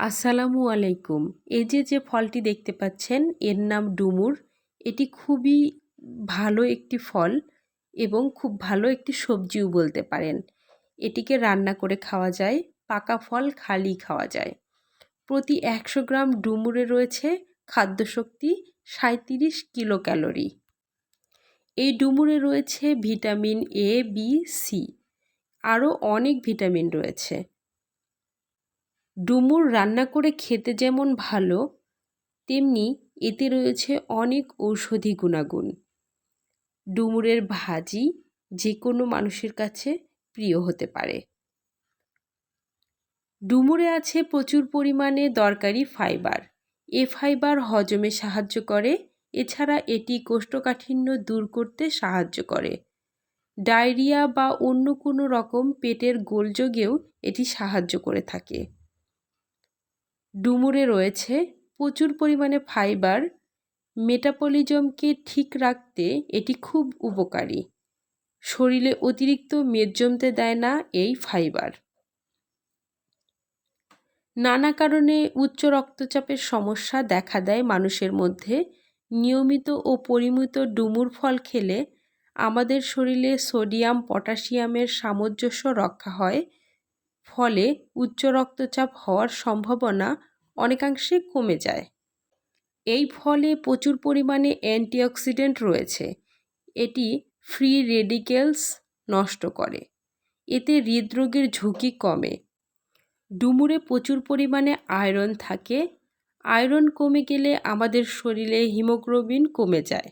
আসসালামু আলাইকুম। এই যে যে ফলটি দেখতে পাচ্ছেন, এর নাম ডুমুর। এটি খুবই ভালো একটি ফল এবং খুব ভালো একটি সবজিও বলতে পারেন। এটিকে রান্না করে খাওয়া যায়, পাকা ফল খালি খাওয়া যায়। প্রতি একশো গ্রাম ডুমুরে রয়েছে খাদ্যশক্তি সাঁত্রিশ কিলো ক্যালোরি এই ডুমুরে রয়েছে ভিটামিন এ বি সি আরও অনেক ভিটামিন রয়েছে। ডুমুর রান্না করে খেতে যেমন ভালো, তেমনি এতে রয়েছে অনেক ঔষধি গুণাগুণ। ডুমুরের ভাজি যে কোনো মানুষের কাছে প্রিয় হতে পারে। ডুমুরে আছে প্রচুর পরিমাণে দরকারি ফাইবার। এ ফাইবার হজমে সাহায্য করে, এছাড়া এটি কোষ্ঠকাঠিন্য দূর করতে সাহায্য করে। ডায়রিয়া বা অন্য কোনো রকম পেটের গোলযোগেও এটি সাহায্য করে থাকে। ডুমুরে রয়েছে। প্রচুর পরিমাণে ফাইবার। মেটাপলিজমকে ঠিক রাখতে এটি খুব উপকারী। শরীরে অতিরিক্ত মেদ জমতে দেয় না এই ফাইবার। নানা কারণে উচ্চ রক্তচাপের সমস্যা দেখা দেয় মানুষের মধ্যে। নিয়মিত ও পরিমিত ডুমুর ফল খেলে আমাদের শরীরে সোডিয়াম, পটাশিয়ামের সামঞ্জস্য রক্ষা হয়। ফলে উচ্চ রক্তচাপ হওয়ার সম্ভাবনা অনেকাংশে কমে যায়। এই ফলে প্রচুর পরিমাণে অ্যান্টিঅক্সিডেন্ট রয়েছে। এটি ফ্রি রেডিকেলস নষ্ট করে। এতে হৃদরোগের ঝুঁকি কমে। ডুমুরে প্রচুর পরিমাণে আয়রন থাকে। আয়রন কমে গেলে আমাদের শরীরে হিমোগ্লোবিন কমে যায়,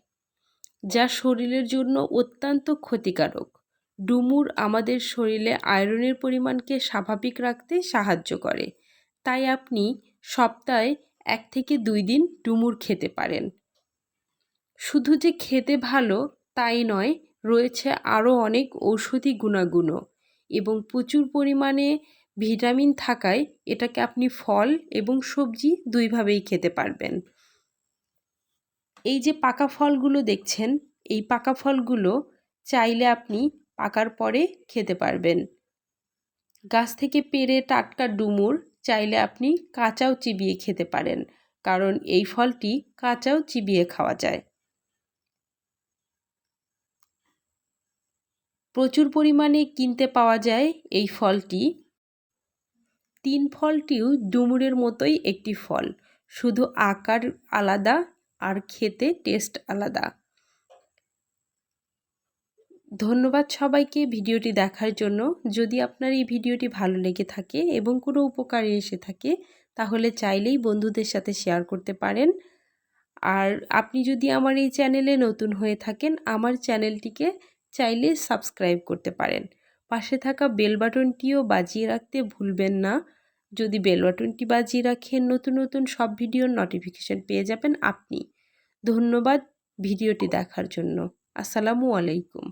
যা শরীরের জন্য অত্যন্ত ক্ষতিকারক। ডুমুর আমাদের শরীরে আয়রনের পরিমাণকে স্বাভাবিক রাখতে সাহায্য করে। তাই আপনি সপ্তাহে এক থেকে দুই দিন ডুমুর খেতে পারেন। শুধু যে খেতে ভালো তাই নয়, রয়েছে আরও অনেক ঔষধি গুণাগুণও এবং প্রচুর পরিমাণে ভিটামিন থাকায় এটাকে আপনি ফল এবং সবজি দুইভাবেই খেতে পারবেন। এই যে পাকা ফলগুলো দেখছেন, এই পাকা ফলগুলো চাইলে আপনি পাকার পরে খেতে পারবেন। গাছ থেকে পেরে টাটকা ডুমুর চাইলে আপনি কাঁচাও চিবিয়ে খেতে পারেন, কারণ এই ফলটি কাঁচাও চিবিয়ে খাওয়া যায়। প্রচুর পরিমাণে কিনতে পাওয়া যায় এই ফলটি। তিন ফলটিও ডুমুরের মতোই একটি ফল, শুধু আকার আলাদা আর খেতে টেস্ট আলাদা। ধন্যবাদ সবাইকে ভিডিওটি দেখার জন্য। যদি আপনার এই ভিডিওটি ভালো লেগে থাকে এবং কোনো উপকারে এসে থাকে, তাহলে চাইলেই বন্ধুদের সাথে শেয়ার করতে পারেন। আর আপনি যদি আমার এই চ্যানেলে নতুন হয়ে থাকেন, আমার চ্যানেলটিকে চাইলে সাবস্ক্রাইব করতে পারেন। পাশে থাকা বেল বাটনটিও বাজিয়ে রাখতে ভুলবেন না। যদি বেল বাটনটি বাজিয়ে রাখেন, নতুন নতুন সব ভিডিওর নোটিফিকেশান পেয়ে যাবেন আপনি। ধন্যবাদ ভিডিওটি দেখার জন্য। আসসালামু আলাইকুম।